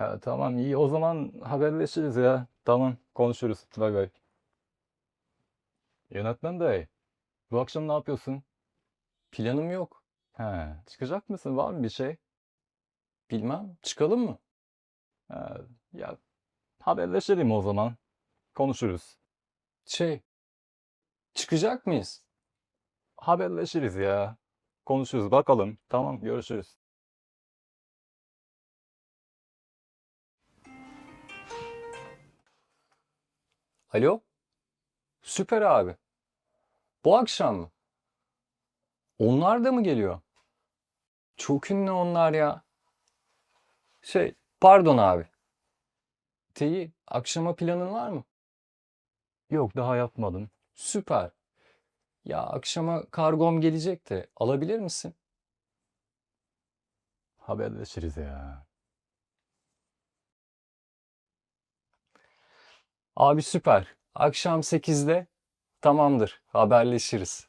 Ya, tamam iyi o zaman haberleşiriz ya. Tamam konuşuruz. Bay bay. Yönetmen bey, bu akşam ne yapıyorsun? Planım yok. He, çıkacak mısın? Var mı bir şey? Bilmem. Çıkalım mı? Ha, ya haberleşelim o zaman. Konuşuruz. Şey, çıkacak mıyız? Haberleşiriz ya. Konuşuruz bakalım. Tamam görüşürüz. Alo? Süper abi. Bu akşam mı? Onlar da mı geliyor? Çok ünlü onlar ya. Şey, pardon abi. Teyi, akşama planın var mı? Yok, daha yapmadım. Süper. Ya akşama kargom gelecek de alabilir misin? Haberleşiriz ya. Abi süper. Akşam 8'de tamamdır. Haberleşiriz.